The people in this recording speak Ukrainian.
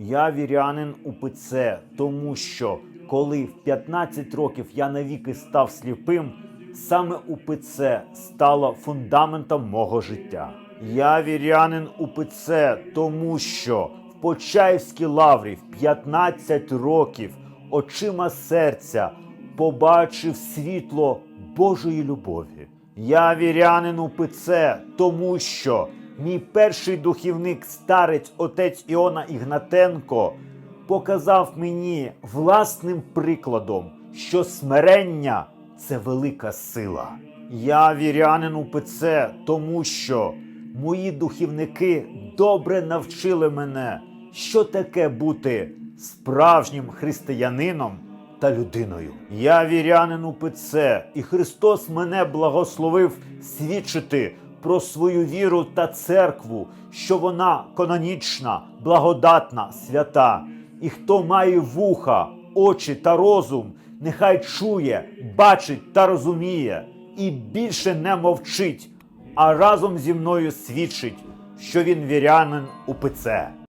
Я вірянин УПЦ, тому що коли в 15 років я навіки став сліпим, саме УПЦ стало фундаментом мого життя. Я вірянин УПЦ, тому що в Почаївській лаврі в 15 років очима серця побачив світло Божої любові. Я вірянин УПЦ, тому що мій перший духівник, старець отець Іона Ігнатенко, показав мені власним прикладом, що смирення це велика сила. Я вірянин УПЦ, тому що мої духівники добре навчили мене, що таке бути справжнім християнином та людиною. Я вірянин УПЦ, і Христос мене благословив свідчити про свою віру та церкву, що вона канонічна, благодатна, свята. І хто має вуха, очі та розум, нехай чує, бачить та розуміє, і більше не мовчить, а разом зі мною свідчить, що він вірянин УПЦ.